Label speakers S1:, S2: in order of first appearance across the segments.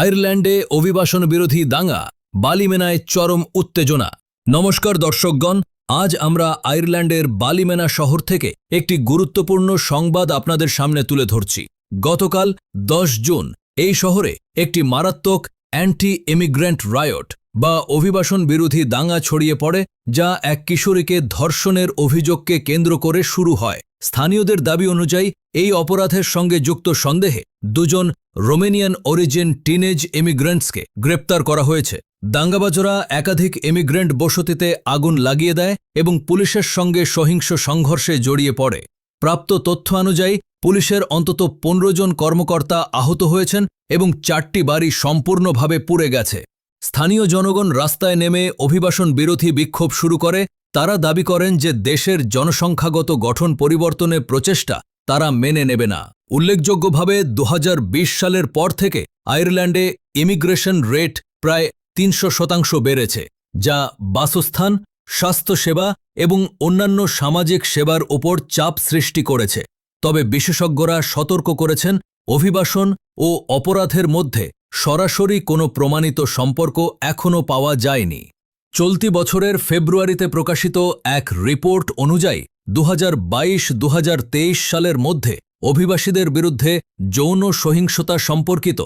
S1: আয়ারল্যান্ডে অভিবাসন বিরোধী দাঙ্গা, বালিমেনায় চরম উত্তেজনা। নমস্কার দর্শকগণ, আজ আমরা আয়ারল্যান্ডের বালিমেনা শহর থেকে একটি গুরুত্বপূর্ণ সংবাদ আপনাদের সামনে তুলে ধরছি। গতকাল দশ জুন এই শহরে একটি মারাত্মক অ্যান্টি ইমিগ্র্যান্ট রায়ট বা অভিবাসন বিরোধী দাঙ্গা ছড়িয়ে পড়ে, যা এক কিশোরীকে ধর্ষণের অভিযোগকে কেন্দ্র করে শুরু হয়। স্থানীয়দের দাবি অনুযায়ী, এই অপরাধের সঙ্গে যুক্ত সন্দেহে দুজন রোমেনিয়ান অরিজিন টিনেজ ইমিগ্রেন্টসকে গ্রেপ্তার করা হয়েছে। দাঙ্গাবাজরা একাধিক ইমিগ্রেন্ট বসতিতে আগুন লাগিয়ে দেয় এবং পুলিশের সঙ্গে সহিংস সংঘর্ষে জড়িয়ে পড়ে। প্রাপ্ত তথ্য অনুযায়ী, পুলিশের অন্তত পনেরো জন কর্মকর্তা আহত হয়েছেন এবং চারটি বাড়ি সম্পূর্ণভাবে পুড়ে গেছে। স্থানীয় জনগণ রাস্তায় নেমে অভিবাসন বিরোধী বিক্ষোভ শুরু করে তারা দাবি করেন যে দেশের জনসংখ্যাগত গঠন পরিবর্তনের প্রচেষ্টা তারা মেনে নেবে না। উল্লেখযোগ্যভাবে দু হাজার বিশ সালের পর থেকে আয়ারল্যান্ডে ইমিগ্রেশন রেট প্রায় তিনশো শতাংশ বেড়েছে, যা বাসস্থান, স্বাস্থ্যসেবা এবং অন্যান্য সামাজিক সেবার ওপর চাপ সৃষ্টি করেছে। তবে বিশেষজ্ঞরা সতর্ক করেছেন, অভিবাসন ও অপরাধের মধ্যে সরাসরি কোনো প্রমাণিত সম্পর্ক এখনও পাওয়া যায়নি। চলতি বছরের ফেব্রুয়ারিতে প্রকাশিত এক রিপোর্ট অনুযায়ী দু দু সালের মধ্যে অভিবাসীদের বিরুদ্ধে যৌন সহিংসতা সম্পর্কিত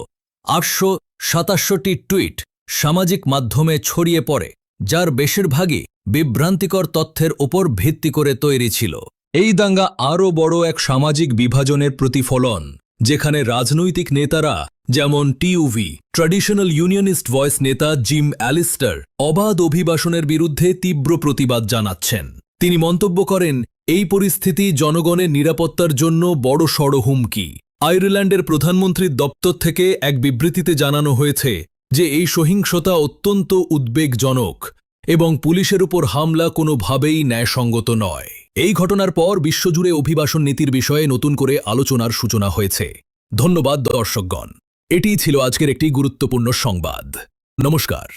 S1: আটশো সাতাশটি টুইট সামাজিক মাধ্যমে ছড়িয়ে পড়ে, যার বেশিরভাগই বিভ্রান্তিকর তথ্যের ওপর ভিত্তি করে তৈরি ছিল। এই দাঙ্গা আরও বড় এক সামাজিক বিভাজনের প্রতিফলন। যেখানে রাজনৈতিক নেতারা যেমন টিউভি, ট্র্যাডিশনাল ইউনিয়নিস্ট ভয়েস নেতা জিম অ্যালিস্টার, অবাধ অভিবাসনের বিরুদ্ধে তীব্র প্রতিবাদ জানাচ্ছেন। তিনি মন্তব্য করেন, এই পরিস্থিতি জনগণের নিরাপত্তার জন্য বড় সড় হুমকি। আয়ারল্যান্ডের প্রধানমন্ত্রীর দপ্তর থেকে এক বিবৃতিতে জানানো হয়েছে যে এই সহিংসতা অত্যন্ত উদ্বেগজনক এবং পুলিশের উপর হামলা কোনোভাবেই ন্যায়সঙ্গত নয়। এই ঘটনার পর বিশ্বজুড়ে অভিবাসন নীতির বিষয়ে নতুন করে আলোচনার সূচনা হয়েছে। ধন্যবাদ দর্শকগণ। এটি ছিল আজকের একটি গুরুত্বপূর্ণ সংবাদ। নমস্কার।